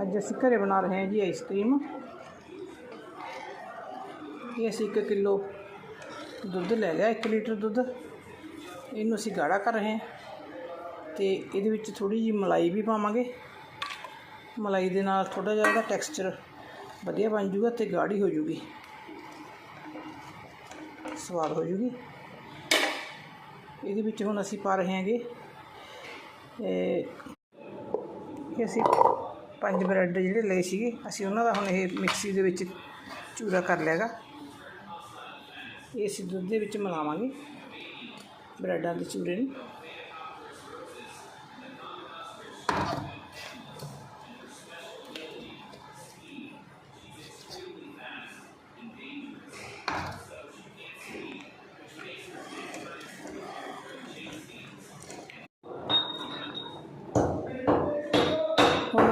ਅੱਜ ਅਸੀਂ ਘਰੇ ਬਣਾ ਰਹੇ ਹਾਂ ਜੀ ਆਈਸਕ੍ਰੀਮ। ਇਹ ਅਸੀਂ 1 ਕਿਲੋ ਦੁੱਧ ਲੈ ਲਿਆ 1 ਲੀਟਰ ਦੁੱਧ। ਇਹਨੂੰ ਅਸੀਂ ਗਾੜਾ ਕਰ ਰਹੇ ਹਾਂ ਤੇ ਇਹਦੇ ਵਿੱਚ ਥੋੜੀ ਜਿਹੀ ਮਲਾਈ ਵੀ ਪਾਵਾਂਗੇ। ਮਲਾਈ ਦੇ ਨਾਲ ਥੋੜਾ ਜਿਹਾ ਇਹਦਾ ਟੈਕਸਚਰ ਵਧੀਆ ਬਣ ਜੂਗਾ ਤੇ ਗਾੜੀ ਹੋ ਜੂਗੀ ਸਵਾਦ ਹੋ ਜੂਗੀ ਇਹਦੇ ਵਿੱਚ ਹੁਣ ਅਸੀਂ ਪਾ ਰਹੇ ਹਾਂਗੇ, ਇਹ ਕਿ ਅਸੀਂ ਪੰਜ ਬ੍ਰੈਡ ਜਿਹੜੇ ਲਏ ਸੀਗੇ, ਅਸੀਂ ਉਹਨਾਂ ਦਾ ਹੁਣ ਇਹ ਮਿਕਸੀ ਦੇ ਵਿੱਚ ਚੂਰਾ ਕਰ ਲਿਆਗਾ ਇਹ ਅਸੀਂ ਦੁੱਧ ਦੇ ਵਿੱਚ ਮਿਲਾਵਾਂਗੇ ਬ੍ਰੈਡਾਂ ਦੇ ਚੂਰੇ ਨੂੰ।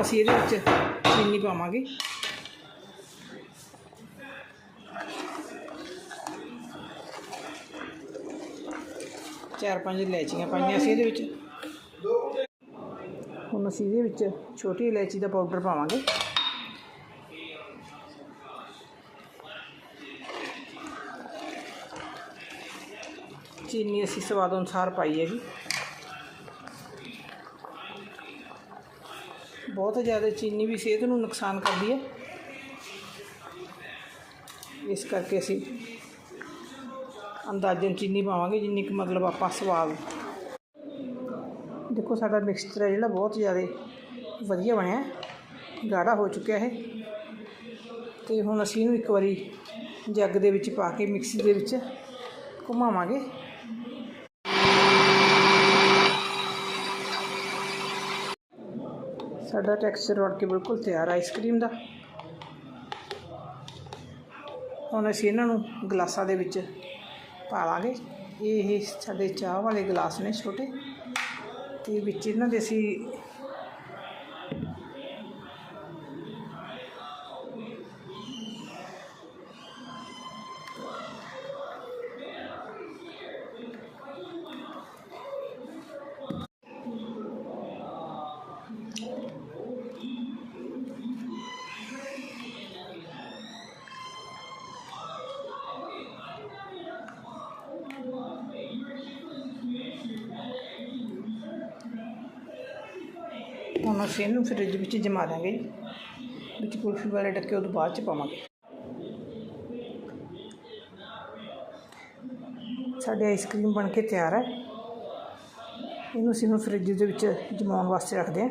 ਹੁਣ ਅਸੀਂ ਇਹਦੇ ਵਿੱਚ ਚੀਨੀ ਪਾਵਾਂਗੇ। ਚਾਰ ਪੰਜ ਇਲਾਇਚੀਆਂ ਪਾਈਆਂ ਅਸੀਂ ਇਹਦੇ ਵਿੱਚ। ਹੁਣ ਅਸੀਂ ਇਹਦੇ ਵਿੱਚ ਛੋਟੀ ਇਲਾਇਚੀ ਦਾ ਪਾਊਡਰ ਪਾਵਾਂਗੇ। ਚੀਨੀ ਅਸੀਂ ਸਵਾਦ ਅਨੁਸਾਰ ਪਾਈ ਹੈਗੀ। ਬਹੁਤ ਜ਼ਿਆਦਾ ਚੀਨੀ ਵੀ ਸਿਹਤ ਨੂੰ ਨੁਕਸਾਨ ਕਰਦੀ ਹੈ। ਇਸ ਕਰਕੇ ਅਸੀਂ ਅੰਦਾਜ਼ਨ ਚੀਨੀ ਪਾਵਾਂਗੇ, ਜਿੰਨੀ ਕੁ ਮਤਲਬ ਆਪਾਂ ਸਵਾਦ। ਦੇਖੋ ਸਾਡਾ ਮਿਕਸਚਰ ਹੈ ਜਿਹੜਾ ਬਹੁਤ ਜ਼ਿਆਦਾ ਵਧੀਆ ਬਣਿਆ ਗਾੜਾ ਹੋ ਚੁੱਕਿਆ ਹੈ ਤੇ ਹੁਣ ਅਸੀਂ ਇਹਨੂੰ ਇੱਕ ਵਾਰੀ ਜੱਗ ਦੇ ਵਿੱਚ ਪਾ ਕੇ ਮਿਕਸੀ ਦੇ ਵਿੱਚ ਘੁਮਾਵਾਂਗੇ। ਸਾਡਾ ਟੈਕਸਚਰ ਬਣ ਕੇ ਬਿਲਕੁਲ ਤਿਆਰ ਹੈ ਆਈਸਕ੍ਰੀਮ ਦਾ। ਹੁਣ ਅਸੀਂ ਇਹਨਾਂ ਨੂੰ ਗਲਾਸਾਂ ਦੇ ਵਿੱਚ ਪਾ ਲਾਂਗੇ ਇਹ ਸਾਡੇ ਚਾਹ ਵਾਲੇ ਗਲਾਸ ਨੇ ਛੋਟੇ। ਤੇ ਵਿੱਚ ਇਹਨਾਂ ਦੇ ਅਸੀਂ ਹੁਣ ਅਸੀਂ ਇਹਨੂੰ ਫਰਿੱਜ ਵਿੱਚ ਜਮਾ ਦਾਂਗੇ ਜੀ। ਵਿੱਚ ਕੁਲਫੀ ਵਾਲੇ ਡੱਕੇ ਉਹ ਤੋਂ ਬਾਅਦ ਚ ਪਾਵਾਂਗੇ। ਸਾਡੇ ਆਈਸਕ੍ਰੀਮ ਬਣ ਕੇ ਤਿਆਰ ਹੈ। ਇਹਨੂੰ ਅਸੀਂ ਹੁਣ ਫਰਿੱਜ ਦੇ ਵਿੱਚ ਜਮਾਉਣ ਵਾਸਤੇ ਰੱਖਦੇ ਹਾਂ।